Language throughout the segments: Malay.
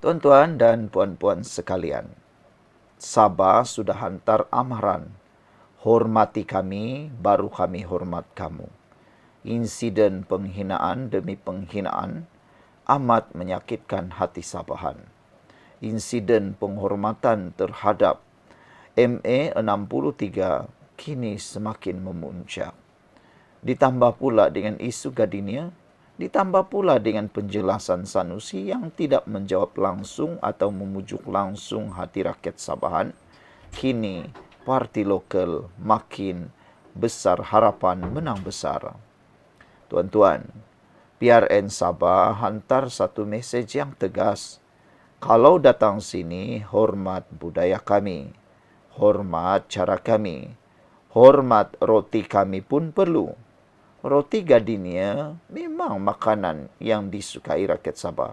Tuan-tuan dan puan-puan sekalian, Sabah sudah hantar amaran. Hormati kami, baru kami hormat kamu. Insiden penghinaan demi penghinaan amat menyakitkan hati Sabahan. Insiden penghormatan terhadap MA 63 kini semakin memuncak. Ditambah pula dengan isu Gadinia Ditambah pula dengan penjelasan Sanusi yang tidak menjawab langsung atau memujuk langsung hati rakyat Sabahan, kini parti lokal makin besar harapan menang besar. Tuan-tuan, PRN Sabah hantar satu mesej yang tegas. Kalau datang sini, hormat budaya kami, hormat cara kami, hormat roti kami pun perlu roti gardenia memang makanan yang disukai rakyat Sabah.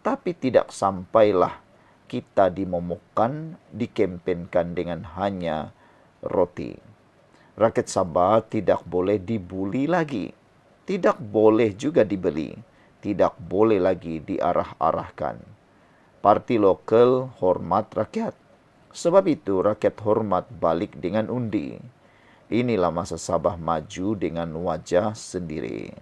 Tapi tidak sampailah kita dimomokkan, dikempenkan dengan hanya roti. Rakyat Sabah tidak boleh dibuli lagi. Tidak boleh juga dibeli. Tidak boleh lagi diarah-arahkan. Parti lokal hormat rakyat. Sebab itu rakyat hormat balik dengan undi. Inilah masa Sabah maju dengan wajah sendiri.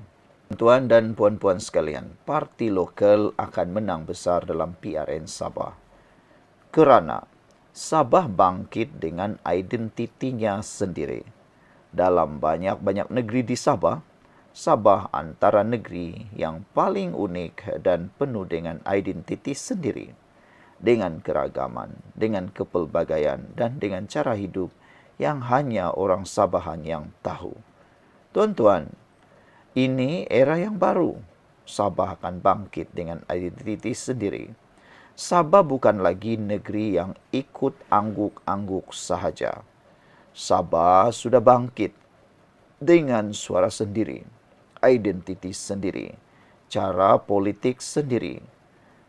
Tuan dan puan-puan sekalian, parti lokal akan menang besar dalam PRN Sabah. Kerana Sabah bangkit dengan identitinya sendiri. Dalam banyak-banyak negeri di Sabah, Sabah antara negeri yang paling unik dan penuh dengan identiti sendiri. Dengan keragaman, dengan kepelbagaian dan dengan cara hidup yang hanya orang Sabahan yang tahu. Tuan-tuan, ini era yang baru. Sabah akan bangkit dengan identiti sendiri. Sabah bukan lagi negeri yang ikut angguk-angguk sahaja. Sabah sudah bangkit dengan suara sendiri, identiti sendiri, cara politik sendiri.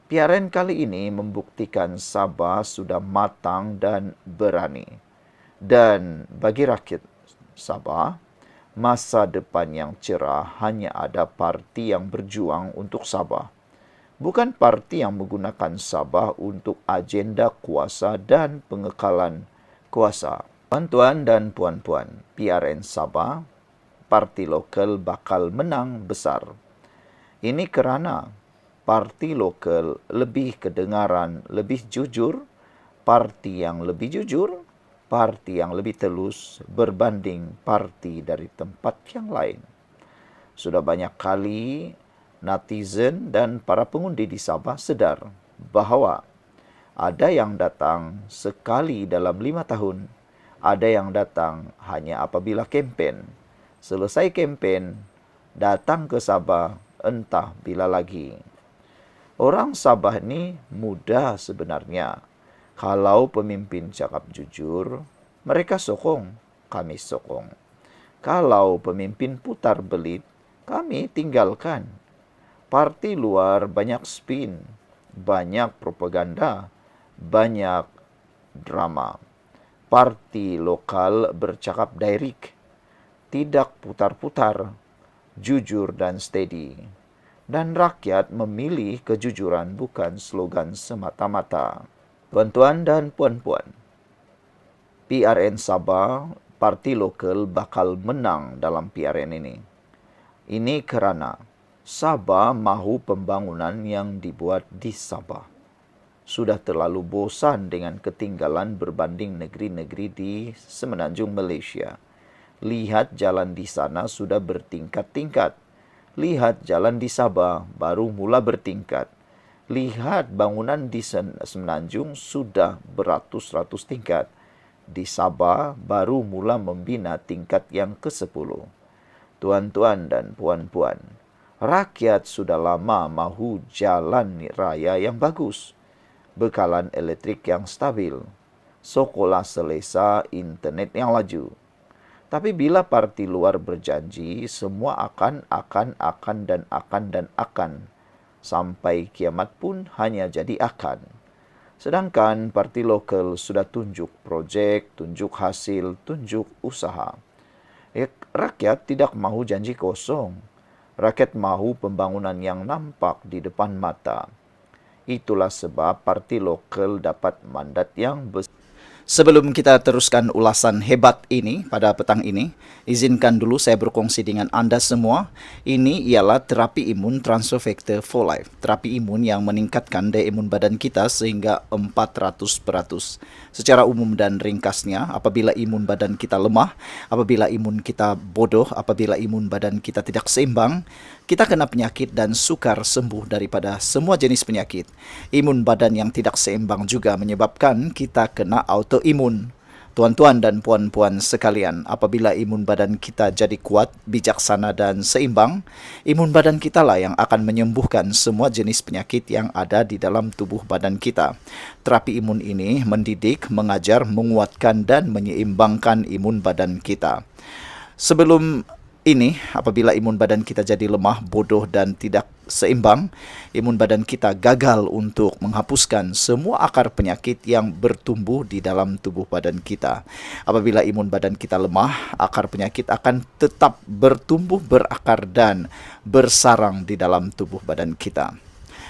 Piaren kali ini membuktikan Sabah sudah matang dan berani. Dan bagi rakyat Sabah, masa depan yang cerah hanya ada parti yang berjuang untuk Sabah. Bukan parti yang menggunakan Sabah untuk agenda kuasa dan pengekalan kuasa. Tuan-tuan dan puan-puan, PRN Sabah, parti lokal bakal menang besar. Ini kerana parti lokal lebih kedengaran, lebih jujur, parti yang lebih jujur, parti yang lebih telus berbanding parti dari tempat yang lain. Sudah banyak kali netizen dan para pengundi di Sabah sedar bahawa ada yang datang sekali dalam lima tahun, ada yang datang hanya apabila kempen. Selesai kempen, datang ke Sabah entah bila lagi. Orang Sabah ini mudah sebenarnya kalau pemimpin cakap jujur, mereka sokong, kami sokong. Kalau pemimpin putar belit, kami tinggalkan. Parti luar banyak spin, banyak propaganda, banyak drama. Parti lokal bercakap direct, tidak putar-putar, jujur dan steady. Dan rakyat memilih kejujuran bukan slogan semata-mata. Tuan-tuan dan puan-puan, PRN Sabah, parti lokal bakal menang dalam PRN ini. Ini kerana Sabah mahu pembangunan yang dibuat di Sabah. Sudah terlalu bosan dengan ketinggalan berbanding negeri-negeri di semenanjung Malaysia. Lihat jalan di sana sudah bertingkat-tingkat. Lihat jalan di Sabah baru mula bertingkat lihat bangunan di Semenanjung sudah beratus-ratus tingkat. Di Sabah baru mula membina tingkat yang ke-10. Tuan-tuan dan puan-puan, rakyat sudah lama mahu jalan raya yang bagus, bekalan elektrik yang stabil, sekolah selesa, internet yang laju. Tapi bila parti luar berjanji, semua akan, akan, akan dan akan dan akan sampai kiamat pun hanya jadi akan. Sedangkan parti lokal sudah tunjuk projek, tunjuk hasil, tunjuk usaha. Ya, rakyat tidak mahu janji kosong. Rakyat mahu pembangunan yang nampak di depan mata. Itulah sebab parti lokal dapat mandat yang besar. Sebelum kita teruskan ulasan hebat ini pada petang ini, izinkan dulu saya berkongsi dengan anda semua. Ini ialah terapi imun transfer factor for life. Terapi imun yang meningkatkan daya imun badan kita sehingga 400%. Secara umum dan ringkasnya, apabila imun badan kita lemah, apabila imun kita bodoh, apabila imun badan kita tidak seimbang, kita kena penyakit dan sukar sembuh daripada semua jenis penyakit. Imun badan yang tidak seimbang juga menyebabkan kita kena autoimun. Tuan-tuan dan puan-puan sekalian, apabila imun badan kita jadi kuat, bijaksana dan seimbang, imun badan kita lah yang akan menyembuhkan semua jenis penyakit yang ada di dalam tubuh badan kita. Terapi imun ini mendidik, mengajar, menguatkan dan menyeimbangkan imun badan kita. Sebelum ini apabila imun badan kita jadi lemah, bodoh dan tidak seimbang, imun badan kita gagal untuk menghapuskan semua akar penyakit yang bertumbuh di dalam tubuh badan kita. Apabila imun badan kita lemah, akar penyakit akan tetap bertumbuh berakar dan bersarang di dalam tubuh badan kita.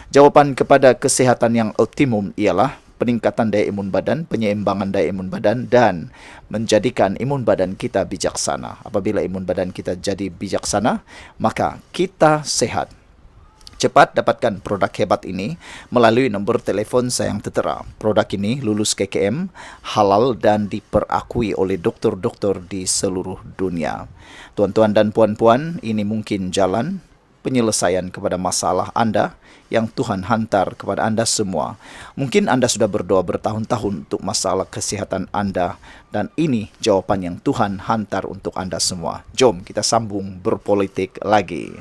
Jawapan kepada kesehatan yang optimum ialah peningkatan daya imun badan, penyeimbangan daya imun badan dan menjadikan imun badan kita bijaksana. Apabila imun badan kita jadi bijaksana, maka kita sehat. Cepat dapatkan produk hebat ini melalui nombor telefon saya yang tertera. Produk ini lulus KKM, halal dan diperakui oleh doktor-doktor di seluruh dunia. Tuan-tuan dan puan-puan, ini mungkin jalan penyelesaian kepada masalah anda yang Tuhan hantar kepada anda semua. Mungkin anda sudah berdoa bertahun-tahun untuk masalah kesehatan anda dan ini jawapan yang Tuhan hantar untuk anda semua. Jom kita sambung berpolitik lagi.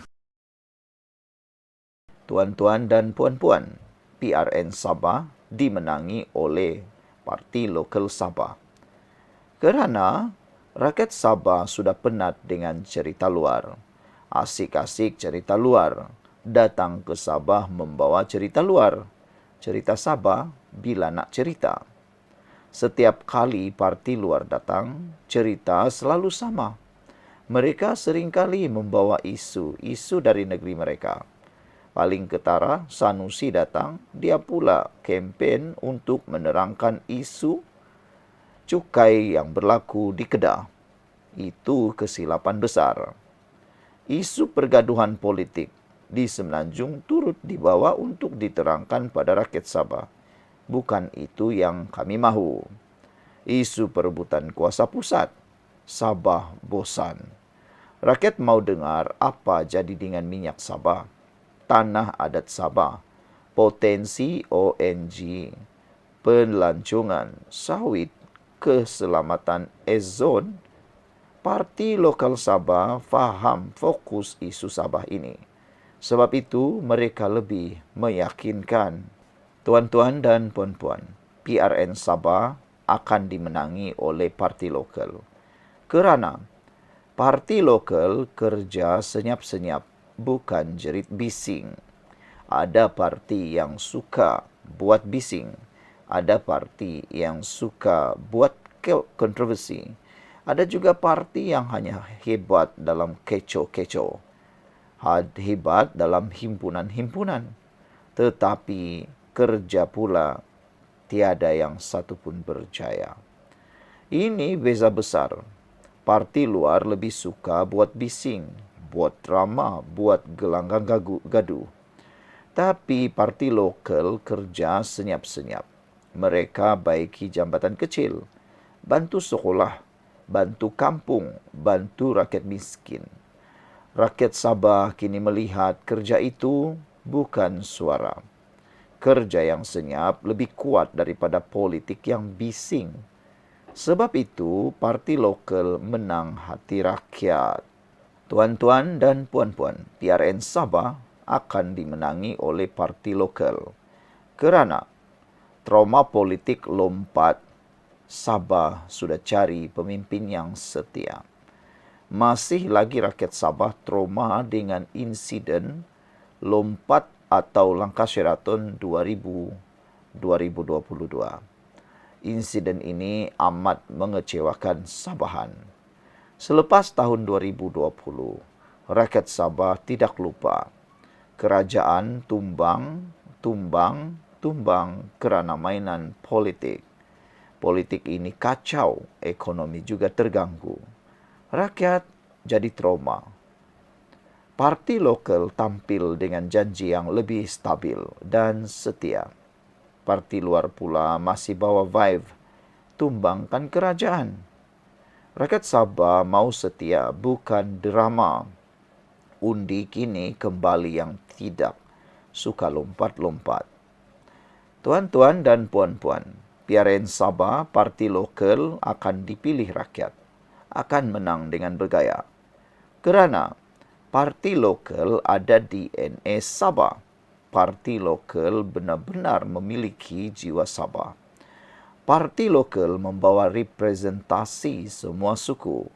Tuan-tuan dan puan-puan, PRN Sabah dimenangi oleh Parti Lokal Sabah. Kerana rakyat Sabah sudah penat dengan cerita luar asik-asik cerita luar. Datang ke Sabah membawa cerita luar. Cerita Sabah bila nak cerita. Setiap kali parti luar datang, cerita selalu sama. Mereka seringkali membawa isu-isu dari negeri mereka. Paling ketara, Sanusi datang, dia pula kempen untuk menerangkan isu cukai yang berlaku di Kedah. Itu kesilapan besar isu pergaduhan politik di Semenanjung turut dibawa untuk diterangkan pada rakyat Sabah. Bukan itu yang kami mahu. Isu perebutan kuasa pusat. Sabah bosan. Rakyat mau dengar apa jadi dengan minyak Sabah. Tanah adat Sabah. Potensi ONG. Pelancongan sawit keselamatan ozon parti lokal Sabah faham fokus isu Sabah ini. Sebab itu, mereka lebih meyakinkan tuan-tuan dan puan-puan, PRN Sabah akan dimenangi oleh parti lokal. Kerana parti lokal kerja senyap-senyap, bukan jerit bising. Ada parti yang suka buat bising. Ada parti yang suka buat kontroversi. Ada juga parti yang hanya hebat dalam kecoh-kecoh. Hebat dalam himpunan-himpunan. Tetapi kerja pula tiada yang satu pun berjaya. Ini beza besar. Parti luar lebih suka buat bising, buat drama, buat gelanggang gaduh. Tapi parti lokal kerja senyap-senyap. Mereka baiki jambatan kecil, bantu sekolah, bantu kampung, bantu rakyat miskin. Rakyat Sabah kini melihat kerja itu bukan suara. Kerja yang senyap lebih kuat daripada politik yang bising. Sebab itu, parti lokal menang hati rakyat. Tuan-tuan dan puan-puan, PRN Sabah akan dimenangi oleh parti lokal. Kerana trauma politik lompat Sabah sudah cari pemimpin yang setia. Masih lagi rakyat Sabah trauma dengan insiden lompat atau langkah Sheraton 2000, 2022. Insiden ini amat mengecewakan Sabahan. Selepas tahun 2020, rakyat Sabah tidak lupa kerajaan tumbang, tumbang tumbang kerana mainan politik. Politik ini kacau, ekonomi juga terganggu. Rakyat jadi trauma. Parti lokal tampil dengan janji yang lebih stabil dan setia. Parti luar pula masih bawa vibe tumbangkan kerajaan. Rakyat Sabah mau setia bukan drama. Undi kini kembali yang tidak suka lompat-lompat. Tuan-tuan dan puan-puan, PRN Sabah, parti lokal akan dipilih rakyat. Akan menang dengan bergaya. Kerana parti lokal ada DNA Sabah. Parti lokal benar-benar memiliki jiwa Sabah. Parti lokal membawa representasi semua suku,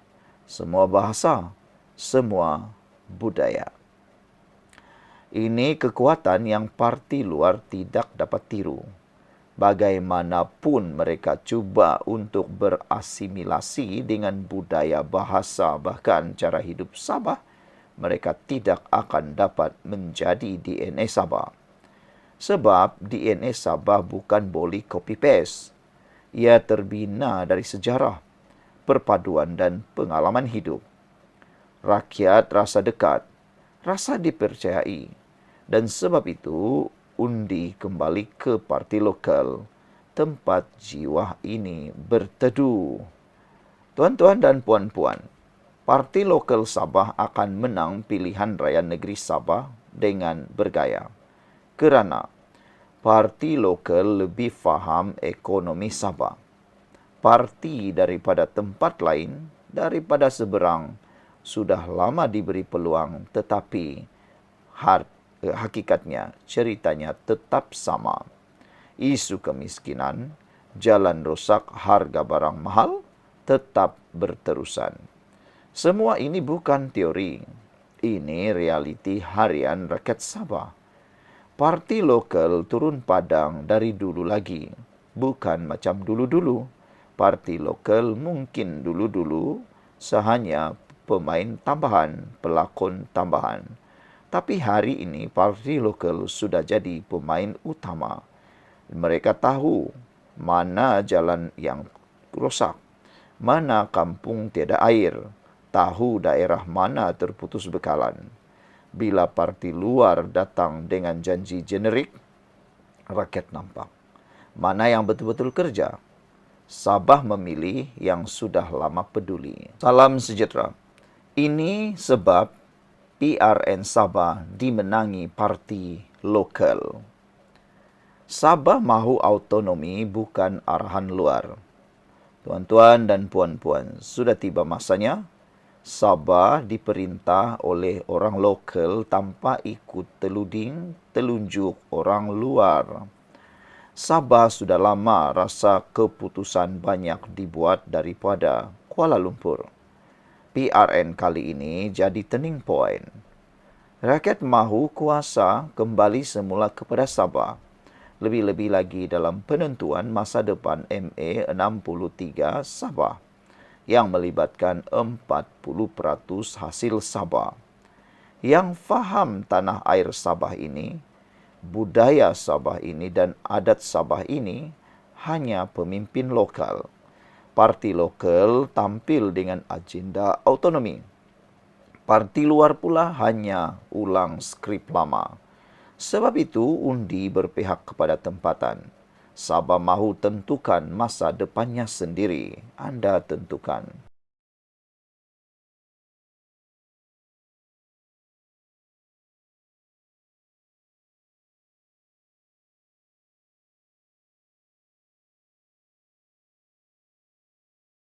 semua bahasa, semua budaya. Ini kekuatan yang parti luar tidak dapat tiru. Bagaimanapun mereka cuba untuk berasimilasi dengan budaya bahasa bahkan cara hidup Sabah, mereka tidak akan dapat menjadi DNA Sabah. Sebab DNA Sabah bukan boleh copy-paste ia terbina dari sejarah, perpaduan dan pengalaman hidup. Rakyat rasa dekat, rasa dipercayai dan sebab itu undi kembali ke parti lokal tempat jiwa ini berteduh. Tuan-tuan dan puan-puan, parti lokal Sabah akan menang pilihan raya negeri Sabah dengan bergaya. Kerana parti lokal lebih faham ekonomi Sabah. Parti daripada tempat lain, daripada seberang, sudah lama diberi peluang tetapi hard, hakikatnya ceritanya tetap sama. Isu kemiskinan, jalan rosak, harga barang mahal tetap berterusan. Semua ini bukan teori. Ini realiti harian rakyat Sabah parti lokal turun padang dari dulu lagi. Bukan macam dulu-dulu. Parti lokal mungkin dulu-dulu sehanya pemain tambahan, pelakon tambahan. Tapi hari ini parti lokal sudah jadi pemain utama. Mereka tahu mana jalan yang rosak, mana kampung tiada air, tahu daerah mana terputus bekalan bila parti luar datang dengan janji generik, rakyat nampak. Mana yang betul-betul kerja? Sabah memilih yang sudah lama peduli. Salam sejahtera. Ini sebab PRN Sabah dimenangi parti lokal. Sabah mahu autonomi bukan arahan luar. Tuan-tuan dan puan-puan, sudah tiba masanya Sabah diperintah oleh orang lokal tanpa ikut teluding telunjuk orang luar. Sabah sudah lama rasa keputusan banyak dibuat daripada Kuala Lumpur. PRN kali ini jadi turning point. Rakyat mahu kuasa kembali semula kepada Sabah. Lebih-lebih lagi dalam penentuan masa depan MA 63 Sabah yang melibatkan 40% hasil Sabah. Yang faham tanah air Sabah ini, budaya Sabah ini dan adat Sabah ini hanya pemimpin lokal. Parti lokal tampil dengan agenda autonomi. Parti luar pula hanya ulang skrip lama. Sebab itu undi berpihak kepada tempatan. Sabah mahu tentukan masa depannya sendiri. Anda tentukan.